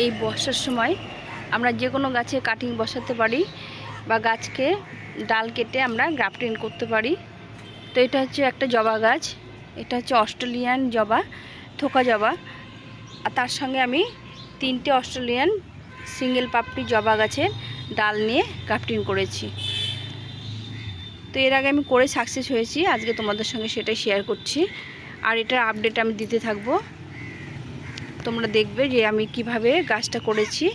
এই বর্ষার সময় আমরা যে কোনো গাছে কাটিং বসাতে পারি বা গাছকে ডাল কেটে আমরা গ্রাফটিং করতে পারি। তো এটা হচ্ছে একটা জবা গাছ, এটা হচ্ছে অস্ট্রেলিয়ান জবা, থোকা জবা। আর তার সঙ্গে আমি তিনটে অস্ট্রেলিয়ান সিঙ্গেল পাপড়ি জবা গাছের ডাল নিয়ে গ্রাফটিং করেছি। তো এর আগে আমি করে সাকসেস হয়েছি, আজকে তোমাদের সঙ্গে সেটাই শেয়ার করছি। আর এটার আপডেট আমি দিতে থাকব। তোমরা দেখবে যে আমি কীভাবে গাছটা করেছি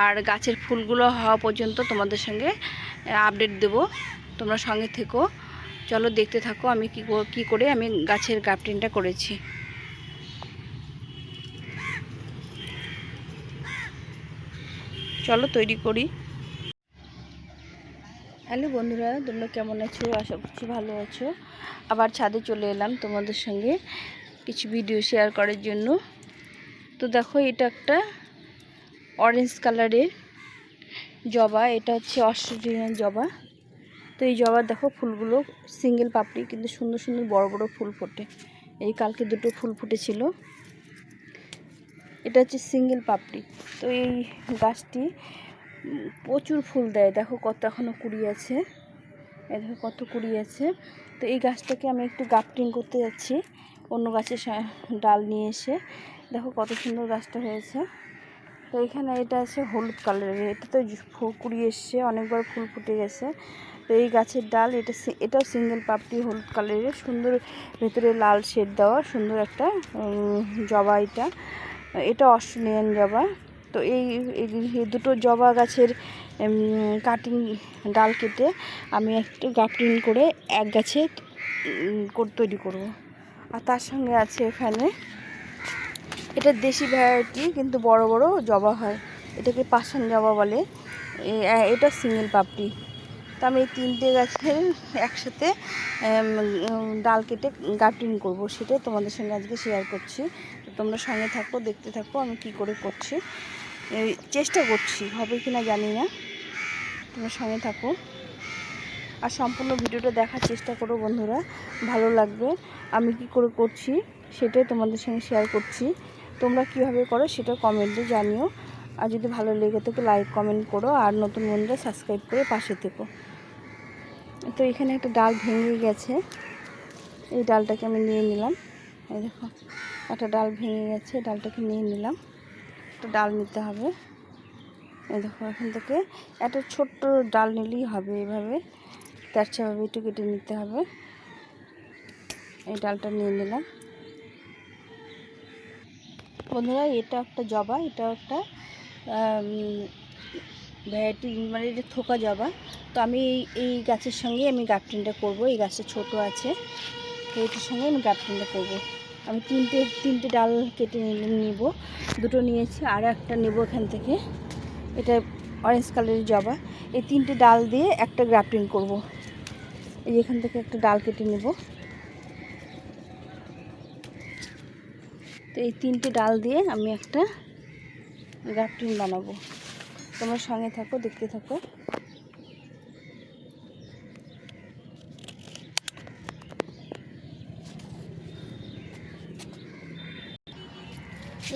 আর গাছের ফুলগুলো হওয়া পর্যন্ত তোমাদের সঙ্গে আপডেট দেব। তোমরা সঙ্গে থেকো। চলো দেখতে থাকো আমি কি কী করে আমি গাছের গাপটিনটা করেছি। চলো তৈরি করি। হ্যালো বন্ধুরা, তোমরা কেমন আছো? আশা করছি ভালো আছো। আবার ছাদে চলে এলাম তোমাদের সঙ্গে কিছু ভিডিও শেয়ার করার জন্য। তো দেখো, এটা একটা অরেঞ্জ কালারের জবা। এটা হচ্ছে অস্ট্রেলিয়ান জবা। তো এই জবার দেখো, ফুলগুলো সিঙ্গেল পাপড়ি, কিন্তু সুন্দর সুন্দর বড় বড় ফুল ফোটে। এই কালকে দুটো ফুল ফুটেছিল। এটা হচ্ছে সিঙ্গেল পাপড়ি। তো এই গাছটি প্রচুর ফুল দেয়। দেখো কত এখনও কুড়ি আছে। দেখো কত কুড়ি আছে। তো এই গাছটাকে আমি একটু গাপটিং করতে যাচ্ছি। অন্য গাছের ডাল নিয়ে এসে। দেখো কত সুন্দর গাছটা হয়েছে। তো এখানে এটা আছে হলুদ কালারের এটা তো কুড়ি এসছে, অনেকবার ফুল ফুটে গেছে। তো এই গাছের ডাল, এটা এটাও সিঙ্গেল পাপড়ি হলুদ কালারের সুন্দর ভেতরে লাল শেড দেওয়া, সুন্দর একটা জবা এটা। এটা অস্ট্রেলিয়ান জবা। তো এই দুটো জবা গাছের কাটিং ডাল কেটে আমি একটু গাপটিং করে এক গাছে তৈরি করব। আর তার সঙ্গে আছে এখানে এটা দেশি ভ্যারাইটি, কিন্তু বড় বড় জবা হয়। এটাকে পাষাণ জবা বলে। এটা সিঙ্গেল পাপড়ি। তো আমি এই তিনটে গাছের একসাথে ডাল কেটে গার্ডেন করব। সেটাই তোমাদের সঙ্গে আজকে শেয়ার করছি। তো তোমরা সঙ্গে থাকো, দেখতে থাকো আমি কি করে করছি। চেষ্টা করছি, হবে কি না জানি না। তোমরা সঙ্গে থাকো। আর সম্পূর্ণ ভিডিওটা দেখার চেষ্টা করো বন্ধুরা, ভালো লাগবে। আমি কি করে করছি, সেটাই তোমাদের সঙ্গে শেয়ার করছি। তোমরা কীভাবে করো সেটা কমেন্টে জানিও। আর যদি ভালো লেগে থাকে লাইক কমেন্ট করো। আর নতুন বন্ধুরা সাবস্ক্রাইব করে পাশে থেকো। তো এখানে একটা ডাল ভেঙে গেছে। এই ডালটাকে আমি নিয়ে নিলাম। এই দেখো, একটা ডাল ভেঙে গেছে। ডালটাকে নিয়ে নিলাম। একটা ডাল নিতে হবে। এই দেখো, এখান থেকে একটা ছোট্ট ডাল নিলেই হবে এভাবে। তেরচাভাবে একটু কেটে নিতে হবে। এই ডালটা নিয়ে নিলাম। বন্ধুরা, এটা একটা জবা, এটা একটা ভ্যারাইটি মানে এটা থোকা জবা। তো আমি এই এই গাছের সঙ্গে আমি গাপটিনটা করব, এই গাছটা ছোট আছে। তো এটার সঙ্গে আমি গাপটিনটা করব। আমি তিনটে তিনটে ডাল কেটে নিব। দুটো নিয়েছি, আর একটা নেব এখান থেকে। এটা অরেঞ্জ কালারের জবা। এই তিনটে ডাল দিয়ে একটা গ্রাফটিং করব। এই এখান থেকে একটা ডাল কেটে নেব। তো এই তিনটে ডাল দিয়ে আমি একটা গ্রাফটিং বানাবো। তোমরা সঙ্গে থাকো, দেখতে থাকো।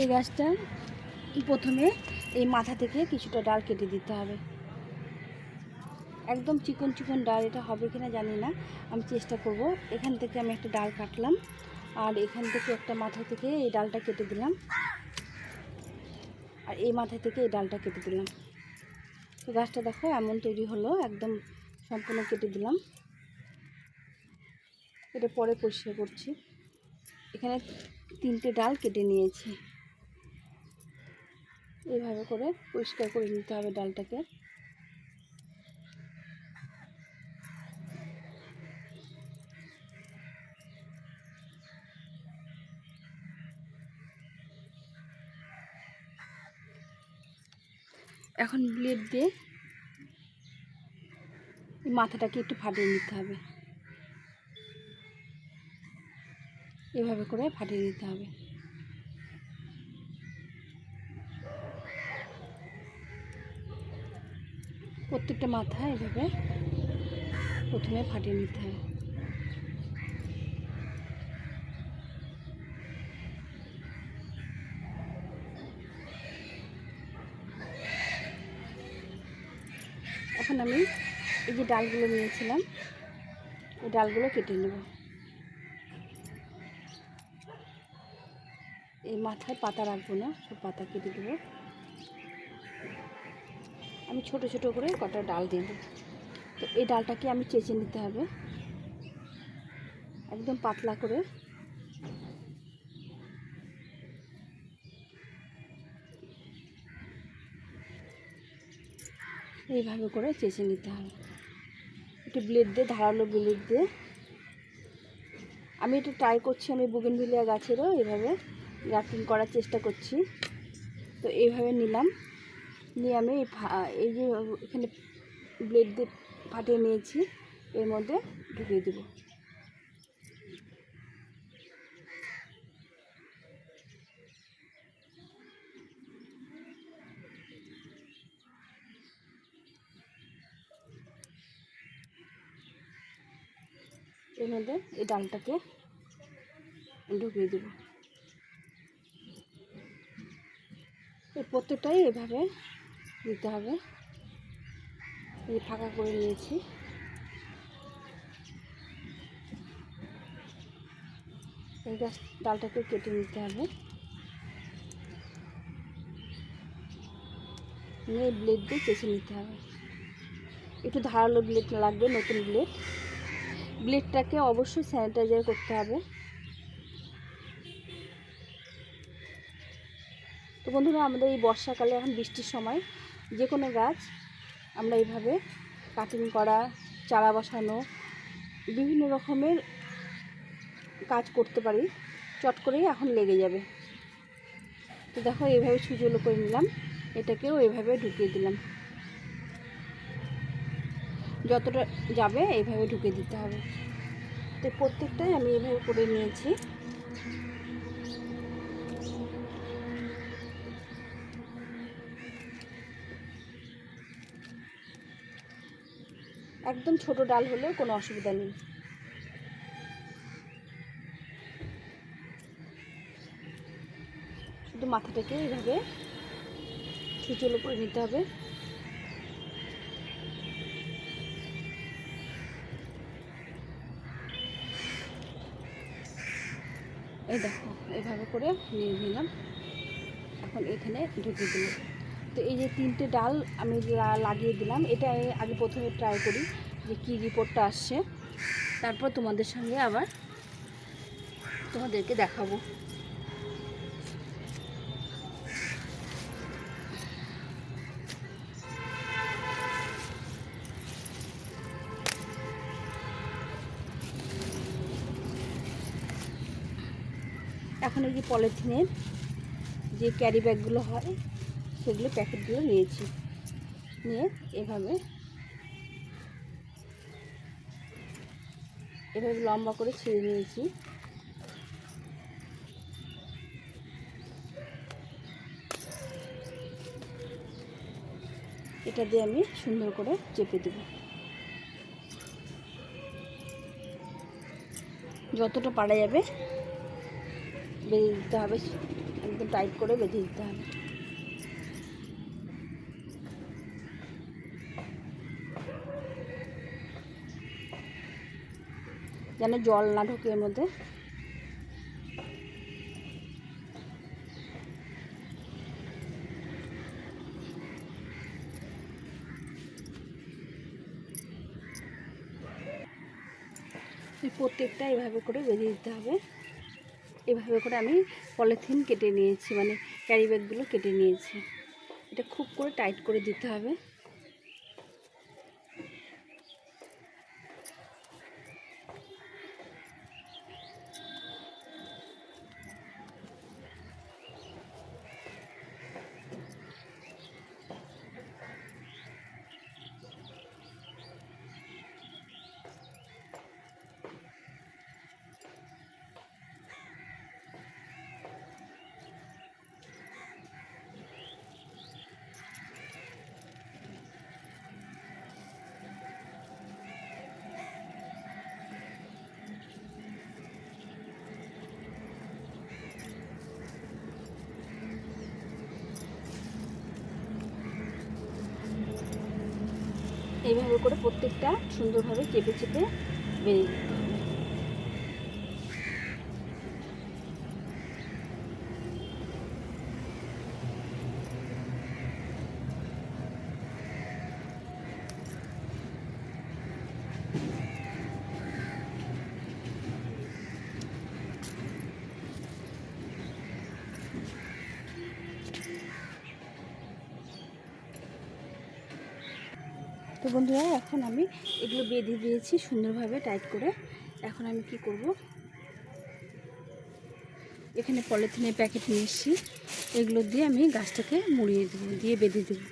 এই গাছটা প্রথমে এই মাথা থেকে কিছুটা ডাল কেটে দিতে হবে। একদম চিকন চিকন ডাল এটা হবে কিনা জানি না। আমি চেষ্টা করব। এখান থেকে আমি একটা ডাল কাটলাম। আর এখান থেকে একটা মাথা থেকে এই ডালটা কেটে দিলাম। আর এই মাথা থেকে এই ডালটা কেটে দিলাম। তো গাছটা দেখো এমন তৈরি হলো, একদম সম্পূর্ণ কেটে দিলাম। এটা পরে পরিষ্কার করছি। এখানে তিনটে ডাল কেটে নিয়েছি। এইভাবে করে পরিষ্কার করে নিতে হবে ডালটাকে। এখন ব্লেড দিয়ে মাথাটাকে একটু ফাটিয়ে নিতে হবে। এভাবে করে ফাটিয়ে নিতে হবে। প্রত্যেকটা মাথা এভাবে প্রথমে ফাটিয়ে নিতে হবে এখন আমি এই যে ডালগুলো নিয়েছিলাম। এই ডালগুলো কেটে নেব। এই মাথায় পাতা রাখব না, সব পাতা কেটে দেবো। আমি ছোট ছোট করে কটা ডাল দিয়ে দেবো। তো এই ডালটাকে আমি চেঁচে নিতে হবে। একদম পাতলা করে। এইভাবে করে চেঁচে নিতে হবে। একটু ব্লেড দিয়ে, ধারালো ব্লেড দিয়ে। আমি একটু ট্রাই করছি, আমি বুগেনভিলিয়া গাছেরও এভাবে গ্রাফটিং করার চেষ্টা করছি। তো এইভাবে নিলাম। নিয়ে আমি এই এই যে এখানে ব্লেড দিয়ে ফাটিয়ে নিয়েছি, এর মধ্যে ঢুকিয়ে দেবো। এর এই ডালটাকে ঢুকিয়ে দেবো। এই প্রত্যেকটাই এভাবে দিতে হবে। এই ফাঁকা করে নিয়েছি। এই গাছ ডালটাকে কেটে নিতে হবে। নিয়ে ব্লেড দিয়ে চেঁচে নিতে হবে। একটু ধারালো ব্লেড লাগবে, নতুন ব্লেড ব্লেডটাকে অবশ্যই স্যানিটাইজার করতে হবে। তো বন্ধুরা, আমাদের এই বর্ষাকালে এখন বৃষ্টির সময়, যে কোনো গাছ আমরা এইভাবে কাটিং করা, চারা বসানো, বিভিন্ন রকমের কাজ করতে পারি। চট করেই এখন লেগে যাবে। তো দেখো, এইভাবে সুজলো করে নিলাম। এটাকেও এইভাবে ঢুকিয়ে দিলাম। যতটা যাবে এইভাবে ঢুকে দিতে হবে। তো প্রত্যেকটাই আমি এইভাবে করে নিয়েছি। একদম ছোট ডাল হলেও কোনো অসুবিধা নেই। শুধু মাথাটাকে এইভাবে সুচলো করে নিতে হবে। এই দেখো এইভাবে করে নিয়ে নিলাম। এখন এখানে ঢুকিয়ে দিলাম। তো এই যে তিনটে ডাল আমি লাগিয়ে দিলাম। এটা আগে প্রথমে ট্রাই করি যে কী রিপোর্টটা আসছে। তারপর তোমাদের সঙ্গে আবার তোমাদেরকে দেখাবো। এখন এই যে পলিথিনের যে ক্যারি ব্যাগগুলো হয়, সেগুলো প্যাকেটগুলো নিয়েছি। নিয়ে এভাবে এভাবে লম্বা করে ছিঁড়ে নিয়েছি। এটা দিয়ে আমি সুন্দর করে চেপে দেব। যতটা পারা যাবে বেঁধে দিতে হবে, একদম টাইট করে বেঁধে দিতে হবে। যেন জল না ঢোকে এর মধ্যে। প্রত্যেকটা এভাবে করে বেঁধে দিতে হবে। এভাবে করে আমি পলিথিন কেটে নিয়েছি মানে ক্যারি ব্যাগগুলো কেটে নিয়েছি। এটা খুব করে টাইট করে দিতে হবে। এইভাবে করে প্রত্যেকটা সুন্দরভাবে চেপে চেপে বেরিয়ে তো বন্ধুরা, এখন আমি এগুলো বেঁধে দিয়েছি সুন্দরভাবে টাইট করে। এখন আমি কি করব? এখানে পলিথিনের প্যাকেট নিয়ে এসেছি। এগুলো দিয়ে আমি গাছটাকে মুড়িয়ে দেবো, দিয়ে বেঁধে দেবো।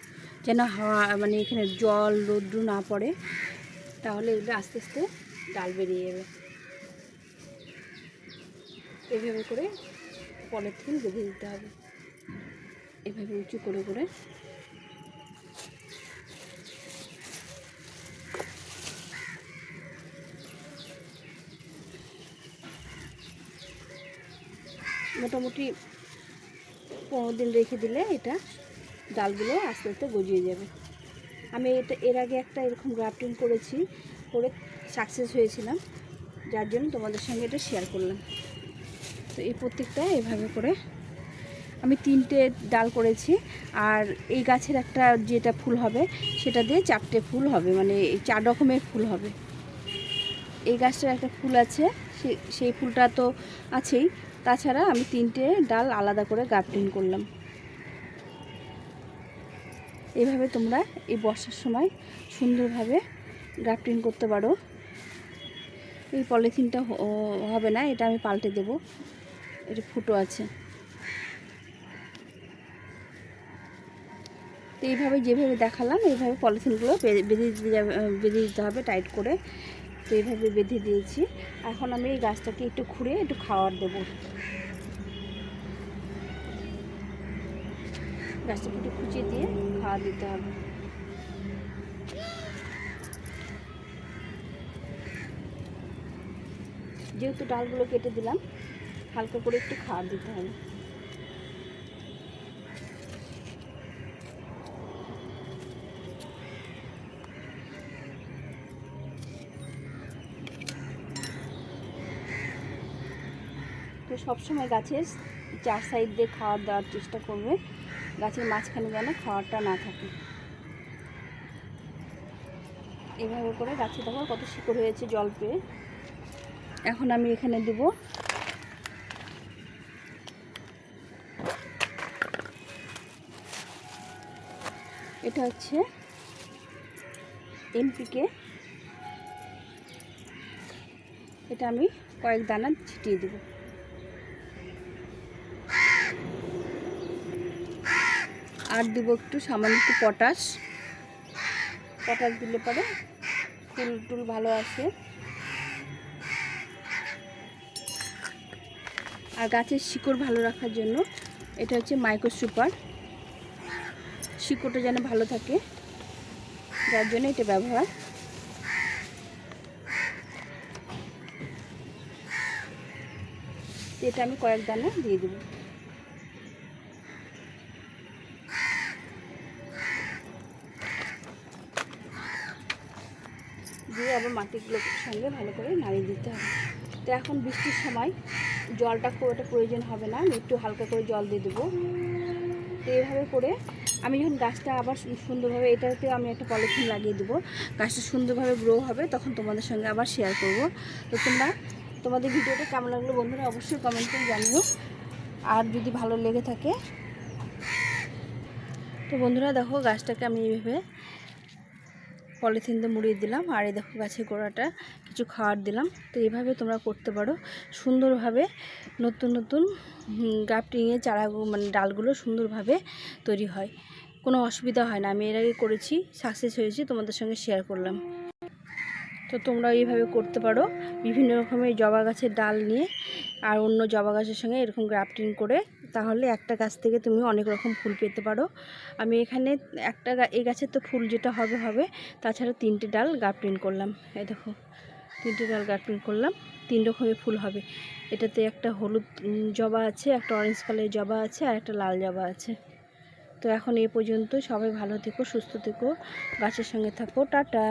যেন হাওয়া মানে এখানে জল, রৌদ্র না পড়ে, তাহলে এগুলো আস্তে আস্তে ডাল বেরিয়ে যাবে। এভাবে করে পলিথিন বেঁধে দিতে হবে। এভাবে উঁচু করে করে মোটামুটি পনেরো দিন রেখে দিলে এটা ডালগুলো আস্তে আস্তে গজিয়ে যাবে। আমি এটা এর আগে একটা এরকম গ্রাফটিং করেছি, করে সাকসেস হয়েছিলাম, যার জন্য তোমাদের সঙ্গে এটা শেয়ার করলাম। তো এই প্রত্যেকটা এভাবে করে আমি তিনটে ডাল করেছি, আর এই গাছের একটা যেটা ফুল হবে, সেটা দিয়ে চারটে ফুল হবে মানে চার রকমের ফুল হবে। এই গাছটার একটা ফুল আছে সেই ফুলটা তো আছেই তাছাড়া আমি তিনটে ডাল আলাদা করে গাফটিং করলাম। এভাবে তোমরা এই বর্ষার সময় সুন্দরভাবে গ্রাফটিং করতে পারো। এই পলিথিনটা হবে না, এটা আমি পাল্টে দেব। এটা ফুটো আছে। তো এইভাবে যেভাবে দেখালাম, এইভাবে পলিথিনগুলো বেঁধে দিতে বেঁধে দিতে হবে টাইট করে। তো এইভাবে বেঁধে দিয়েছি। এখন আমি এই গাছটাকে একটু খুঁড়ে একটু খাওয়ার দেব। গাছটাকে একটু খুঁচিয়ে দিয়ে খাওয়া দিতে হবে। যেহেতু ডালগুলো কেটে দিলাম, হালকা করে একটু খাওয়ার দিতে হবে। সবসময় গাছের চার সাইড দিয়ে খাওয়ার দেওয়ার চেষ্টা করবে। গাছের মাঝখানে যেন খাওয়ারটা না থাকে। এভাবে করে গাছে দেখো কত শিকড় হয়েছে জল পেয়ে। এখন আমি এখানে দেব এটা হচ্ছে এমপিকে। এটা আমি কয়েক দানা ছিটিয়ে দেবো। আর দিব একটু সামান্য একটু পটাশ। পটাশ দিলে পরে ফুল টুল ভালো আসে। আর গাছের শিকড় ভালো রাখার জন্য এটা হচ্ছে মাইক্রো সুপার। শিকড়টা যেন ভালো থাকে, যার জন্য এটা ব্যবহার। এটা আমি কয়েক দানা দিয়ে দেবো। দিয়ে আবার মাটিগুলোর সঙ্গে ভালো করে নাড়িয়ে দিতে হবে। তো এখন বৃষ্টির সময় জলটা খুব একটা প্রয়োজন হবে না একটু হালকা করে জল দিয়ে দেবো। তো এইভাবে করে আমি যখন গাছটা আবার সুন্দরভাবে, এটাতে আমি একটা পলিথিন লাগিয়ে দেবো, গাছটা সুন্দরভাবে গ্রো হবে, তখন তোমাদের সঙ্গে আবার শেয়ার করব। তো তোমরা, তোমাদের ভিডিওটা কেমন লাগল বন্ধুরা অবশ্যই কমেন্ট করে জানিও। আর যদি ভালো লেগে থাকে, তো বন্ধুরা দেখো গাছটাকে আমি এইভাবে পলিথিন দিয়ে মুড়িয়ে দিলাম, আর এই দেখো গাছের গোড়াটা কিছু খাওয়ার দিলাম। তো এইভাবে তোমরা করতে পারো। সুন্দরভাবে নতুন নতুন গ্রাফটিংয়ে চারা মানে ডালগুলো সুন্দরভাবে তৈরি হয়। কোনো অসুবিধা হয় না। আমি এর আগে করেছি, সাকসেস হয়েছি, তোমাদের সঙ্গে শেয়ার করলাম। তো তোমরা এইভাবে করতে পারো। বিভিন্ন রকমের জবা গাছের ডাল নিয়ে আর অন্য জবা গাছের সঙ্গে এরকম গ্রাফটিং করে তাহলে একটা গাছ থেকে তুমি অনেক রকম ফুল পেতে পারো। আমি এখানে একটা এই গাছের তো ফুল যেটা হবে হবে, তাছাড়া তিনটে ডাল গ্রাফটিং করলাম। এই দেখো, তিনটে ডাল গ্রাফটিং করলাম, তিন রকমের ফুল হবে। এটাতে একটা হলুদ জবা আছে, একটা অরেঞ্জ কালারের জবা আছে, আর একটা লাল জবা আছে। তো এখন এ পর্যন্ত সবাই ভালো থেকো, সুস্থ থেকো, গাছের সঙ্গে থাকো, টাটা।